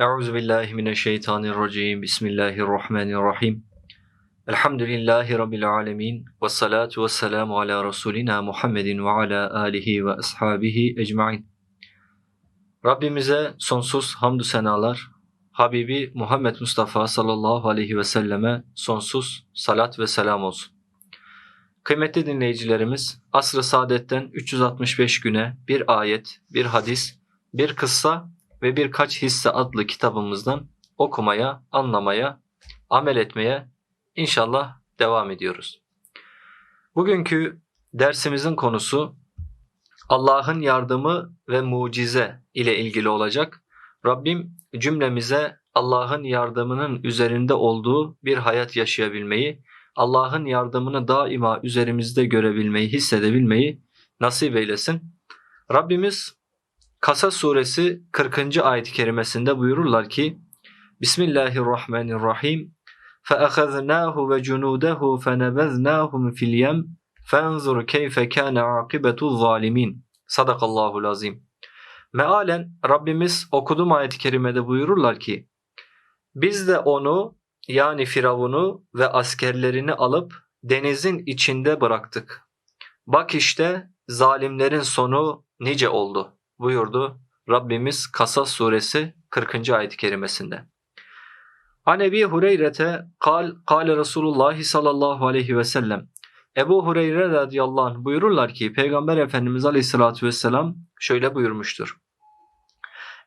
Euzu billahi mineşşeytanirracim. Bismillahirrahmanirrahim. Elhamdülillahi rabbil alamin ve salatu vesselamu ala rasulina Muhammedin ve ala alihi ve ashabihi ecmaîn. Rabbimize sonsuz hamdü senalar, Habibi Muhammed Mustafa sallallahu aleyhi ve selleme sonsuz salat ve selam olsun. Kıymetli dinleyicilerimiz, Asr-ı Saadet'ten 365 güne bir ayet, bir hadis, bir kıssa ve birkaç hisse adlı kitabımızdan okumaya, anlamaya, amel etmeye inşallah devam ediyoruz. Bugünkü dersimizin konusu Allah'ın yardımı ve mucize ile ilgili olacak. Rabbim cümlemize Allah'ın yardımının üzerinde olduğu bir hayat yaşayabilmeyi, Allah'ın yardımını daima üzerimizde görebilmeyi, hissedebilmeyi nasip eylesin. Rabbimiz Kasas suresi 40. ayet-i kerimesinde buyururlar ki Bismillahirrahmanirrahim فَأَخَذْنَاهُ وَجُنُودَهُ فَنَبَذْنَاهُمْ فِي الْيَمْ فَانْظُرْ كَيْفَ كَانَ عَاقِبَةُ الظَّالِمِينَ Sadakallahul azim. Mealen Rabbimiz okuduğum ayet-i kerimede buyururlar ki biz de onu yani Firavun'u ve askerlerini alıp denizin içinde bıraktık. Bak işte zalimlerin sonu nice oldu Buyurdu Rabbimiz Kasas suresi 40. ayet-i kerimesinde. An Ebi Hureyre'te kal, kale Resulullah sallallahu aleyhi ve sellem. Ebu Hureyre radıyallahu anh buyururlar ki Peygamber Efendimiz aleyhissalatü vesselam şöyle buyurmuştur.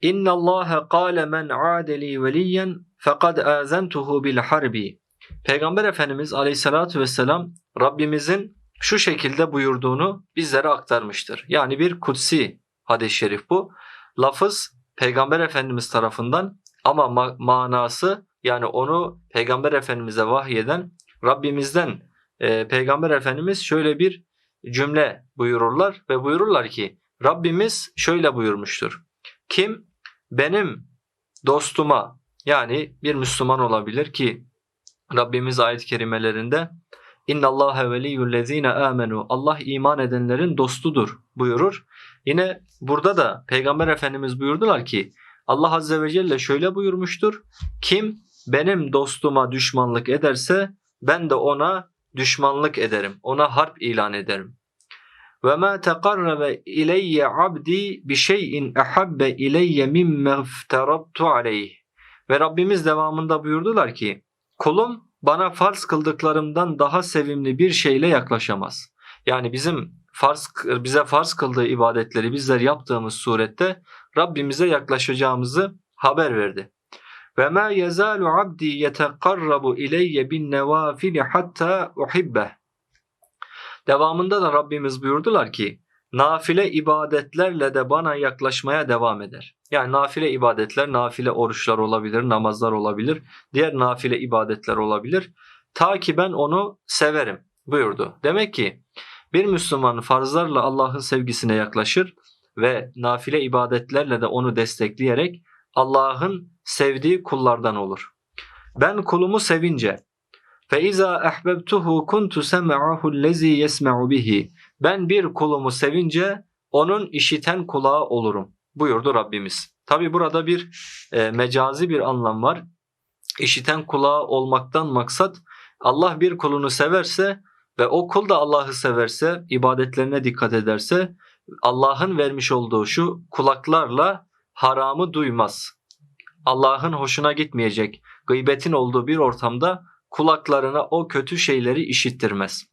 İnna Allah kâle men âdeli veliyen fekad âzentuhu bil harbi. Peygamber Efendimiz aleyhissalatü vesselam Rabbimizin şu şekilde buyurduğunu bizlere aktarmıştır. Yani bir kutsi hadis-i şerif bu. Lafız Peygamber Efendimiz tarafından ama ma- manası yani onu Peygamber Efendimiz'e vahyeden Rabbimizden e, Peygamber Efendimiz şöyle bir cümle buyururlar ve buyururlar ki Rabbimiz şöyle buyurmuştur. Kim benim dostuma yani bir Müslüman olabilir ki Rabbimiz ayet-i kerimelerinde İnna Allahe veliyyullezine amenu Allah iman edenlerin dostudur buyurur. Yine burada da Peygamber Efendimiz buyurdular ki Allah Azze ve Celle şöyle buyurmuştur. Kim benim dostuma düşmanlık ederse ben de ona düşmanlık ederim. Ona harp ilan ederim. Ve ma teqarrabe ileyye abdi bi şeyin ahabbe ileyye mimme iftarabtu aleyh. Ve Rabbimiz devamında buyurdular ki kulum bana farz kıldıklarımdan daha sevimli bir şeyle yaklaşamaz. Yani bizim farz bize farz kıldığı ibadetleri bizler yaptığımız surette Rabbimize yaklaşacağımızı haber verdi. Ve ma yezalu abdi yetekarrabu ileyye bin nevafil hatta uhibbe. Devamında da Rabbimiz buyurdular ki nafile ibadetlerle de bana yaklaşmaya devam eder. Yani nafile ibadetler, nafile oruçlar olabilir, namazlar olabilir, diğer nafile ibadetler olabilir. Ta ki ben onu severim buyurdu. Demek ki bir Müslüman farzlarla Allah'ın sevgisine yaklaşır ve nafile ibadetlerle de onu destekleyerek Allah'ın sevdiği kullardan olur. Ben kulumu sevince iza ahbebtuhu kuntu sem'ahu allazi yesma'u bihi. Ben bir kulumu sevince onun işiten kulağı olurum buyurdu Rabbimiz. Tabi burada bir e, mecazi bir anlam var. İşiten kulağı olmaktan maksat Allah bir kulunu severse ve o kul da Allah'ı severse, ibadetlerine dikkat ederse Allah'ın vermiş olduğu şu kulaklarla haramı duymaz. Allah'ın hoşuna gitmeyecek, gıybetin olduğu bir ortamda kulaklarına o kötü şeyleri işittirmez.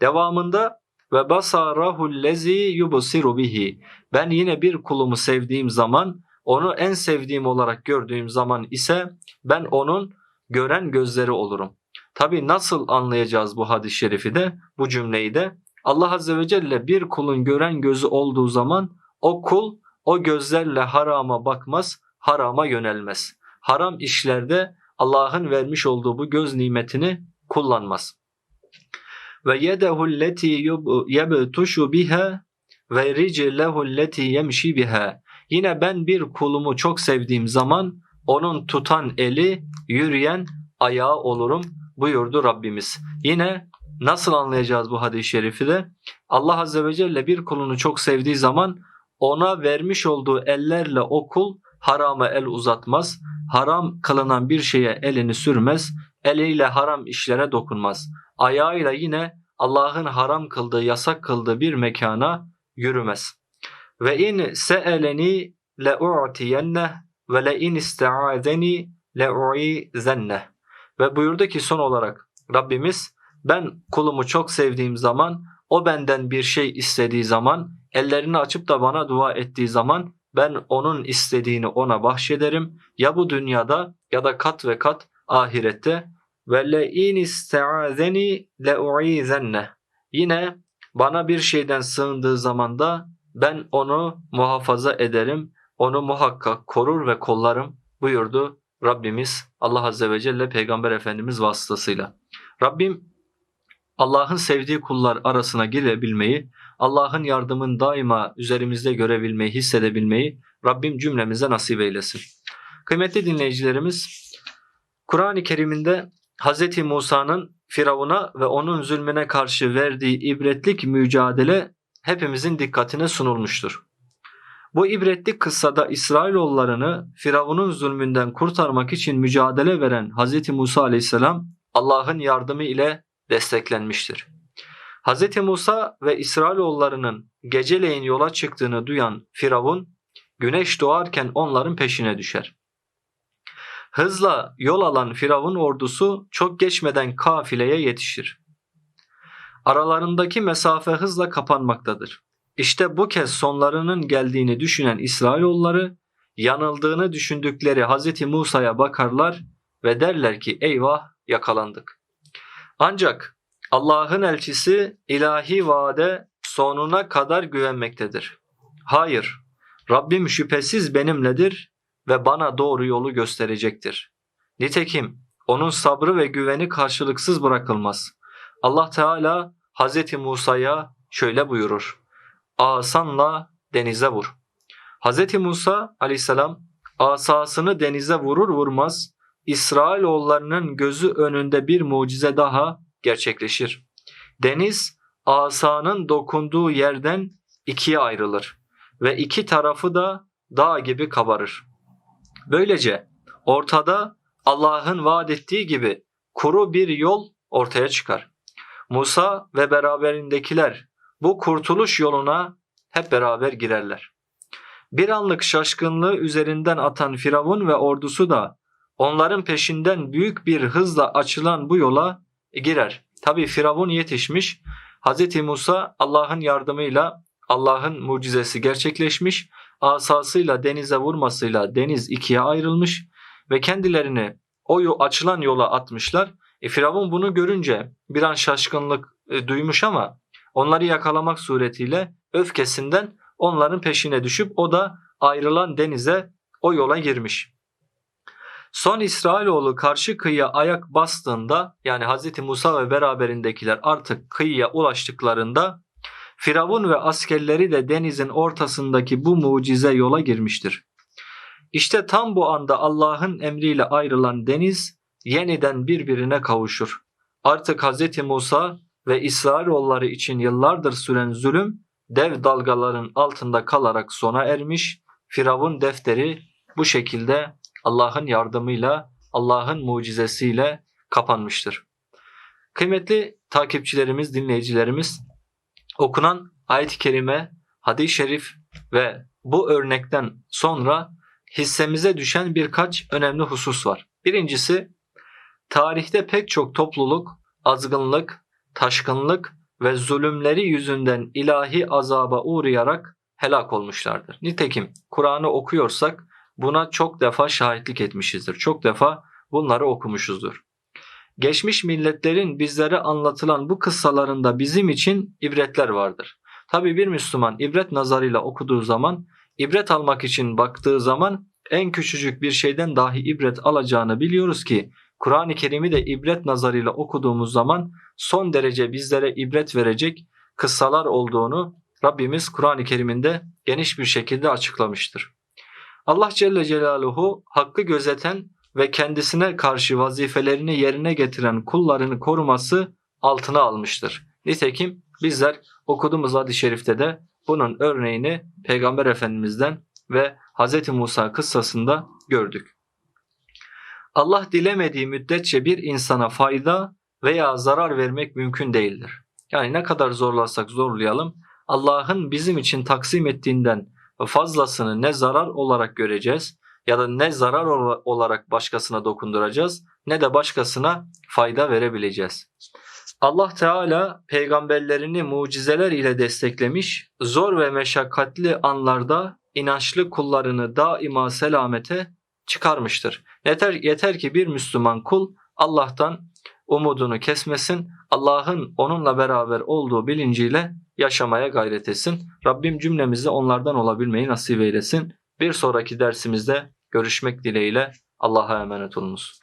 Devamında ve basarahu lezi yubsiru bihi. Ben yine bir kulumu sevdiğim zaman, onu en sevdiğim olarak gördüğüm zaman ise ben onun gören gözleri olurum. Tabi nasıl anlayacağız bu hadis-i şerifi de, bu cümleyi de? Allah Azze ve Celle bir kulun gören gözü olduğu zaman o kul o gözlerle harama bakmaz, harama yönelmez. Haram işlerde Allah'ın vermiş olduğu bu göz nimetini kullanmaz. Ve yedehu alleti yebtuşu biha ve riclehu alleti yemşi biha. Yine ben bir kulumu çok sevdiğim zaman onun tutan eli, yürüyen ayağı olurum buyurdu Rabbimiz. Yine nasıl anlayacağız bu hadis-i şerifi de? Allah Azze ve Celle bir kulunu çok sevdiği zaman ona vermiş olduğu ellerle o kul harama el uzatmaz. haram kılınan bir şeye elini sürmez, eliyle haram işlere dokunmaz. Ayağıyla yine Allah'ın haram kıldığı, yasak kıldığı bir mekana yürümez. Ve in se'eleni le'u'tiyenneh ve le in iste'azeni le'u'izenneh. Ve buyurdu ki son olarak Rabbimiz ben kulumu çok sevdiğim zaman o benden bir şey istediği zaman ellerini açıp da bana dua ettiği zaman ben onun istediğini ona bahşederim. Ya bu dünyada ya da kat ve kat ahirette. Ve le in iste'azeni le'u'izenne. Yine bana bir şeyden sığındığı zaman da ben onu muhafaza ederim. Onu muhakkak korur ve kollarım buyurdu Rabbimiz Allah Azze ve Celle Peygamber Efendimiz vasıtasıyla. Rabbim Allah'ın sevdiği kullar arasına girebilmeyi, Allah'ın yardımını daima üzerimizde görebilmeyi, hissedebilmeyi Rabbim cümlemize nasip eylesin. Kıymetli dinleyicilerimiz, Kur'an-ı Kerim'inde Hz. Musa'nın Firavun'a ve onun zulmüne karşı verdiği ibretlik mücadele hepimizin dikkatine sunulmuştur. Bu ibretlik kıssada İsrailoğullarını Firavun'un zulmünden kurtarmak için mücadele veren Hz. Musa aleyhisselam Allah'ın yardımı ile desteklenmiştir. Hz. Musa ve İsrailoğullarının geceleyin yola çıktığını duyan Firavun, güneş doğarken onların peşine düşer. Hızla yol alan Firavun ordusu çok geçmeden kafileye yetişir. Aralarındaki mesafe hızla kapanmaktadır. İşte bu kez sonlarının geldiğini düşünen İsrailoğulları yanıldığını düşündükleri Hz. Musa'ya bakarlar ve derler ki eyvah yakalandık. Ancak Allah'ın elçisi ilahi vaade sonuna kadar güvenmektedir. Hayır, Rabbim şüphesiz benimledir ve bana doğru yolu gösterecektir. Nitekim onun sabrı ve güveni karşılıksız bırakılmaz. Allah Teala Hz. Musa'ya şöyle buyurur. Asanla denize vur. Hz. Musa aleyhisselam asasını denize vurur vurmaz İsrailoğullarının gözü önünde bir mucize daha gerçekleşir. Deniz asanın dokunduğu yerden ikiye ayrılır ve iki tarafı da dağ gibi kabarır. Böylece ortada Allah'ın vaat ettiği gibi kuru bir yol ortaya çıkar. Musa ve beraberindekiler bu kurtuluş yoluna hep beraber girerler. Bir anlık şaşkınlığı üzerinden atan Firavun ve ordusu da onların peşinden büyük bir hızla açılan bu yola girer. Tabi Firavun yetişmiş. Hz. Musa Allah'ın yardımıyla Allah'ın mucizesi gerçekleşmiş. Asasıyla denize vurmasıyla deniz ikiye ayrılmış ve kendilerini o açılan yola atmışlar. E, Firavun bunu görünce bir an şaşkınlık e, duymuş ama onları yakalamak suretiyle öfkesinden onların peşine düşüp o da ayrılan denize o yola girmiş. Son İsrailoğlu karşı kıyıya ayak bastığında yani Hz. Musa ve beraberindekiler artık kıyıya ulaştıklarında Firavun ve askerleri de denizin ortasındaki bu mucize yola girmiştir. İşte tam bu anda Allah'ın emriyle ayrılan deniz yeniden birbirine kavuşur. Artık Hz. Musa ve İsrailoğulları için yıllardır süren zulüm dev dalgaların altında kalarak sona ermiş. Firavun defteri bu şekilde Allah'ın yardımıyla, Allah'ın mucizesiyle kapanmıştır. Kıymetli takipçilerimiz, dinleyicilerimiz, okunan ayet-i kerime, hadis-i şerif ve bu örnekten sonra hissemize düşen birkaç önemli husus var. Birincisi, tarihte pek çok topluluk, azgınlık, taşkınlık ve zulümleri yüzünden ilahi azaba uğrayarak helak olmuşlardır. Nitekim Kur'an'ı okuyorsak buna çok defa şahitlik etmişizdir. Çok defa bunları okumuşuzdur. Geçmiş milletlerin bizlere anlatılan bu kıssalarında bizim için ibretler vardır. Tabi bir Müslüman ibret nazarıyla okuduğu zaman, ibret almak için baktığı zaman en küçücük bir şeyden dahi ibret alacağını biliyoruz ki Kur'an-ı Kerim'i de ibret nazarıyla okuduğumuz zaman son derece bizlere ibret verecek kıssalar olduğunu Rabbimiz Kur'an-ı Kerim'inde geniş bir şekilde açıklamıştır. Allah Celle Celaluhu hakkı gözeten ve kendisine karşı vazifelerini yerine getiren kullarını koruması altına almıştır. Nitekim bizler okuduğumuz hadis-i şerifte de bunun örneğini Peygamber Efendimiz'den ve Hz. Musa kıssasında gördük. Allah dilemediği müddetçe bir insana fayda veya zarar vermek mümkün değildir. Yani ne kadar zorlarsak zorlayalım Allah'ın bizim için taksim ettiğinden fazlasını ne zarar olarak göreceğiz ya da ne zarar ola- olarak başkasına dokunduracağız ne de başkasına fayda verebileceğiz. Allah Teala peygamberlerini mucizeler ile desteklemiş, zor ve meşakkatli anlarda inançlı kullarını daima selamete çıkarmıştır. Yeter, yeter ki bir Müslüman kul Allah'tan umudunu kesmesin, Allah'ın onunla beraber olduğu bilinciyle yaşamaya gayret etsin. Rabbim cümlemizi onlardan olabilmeyi nasip eylesin. Bir sonraki dersimizde görüşmek dileğiyle Allah'a emanet olunuz.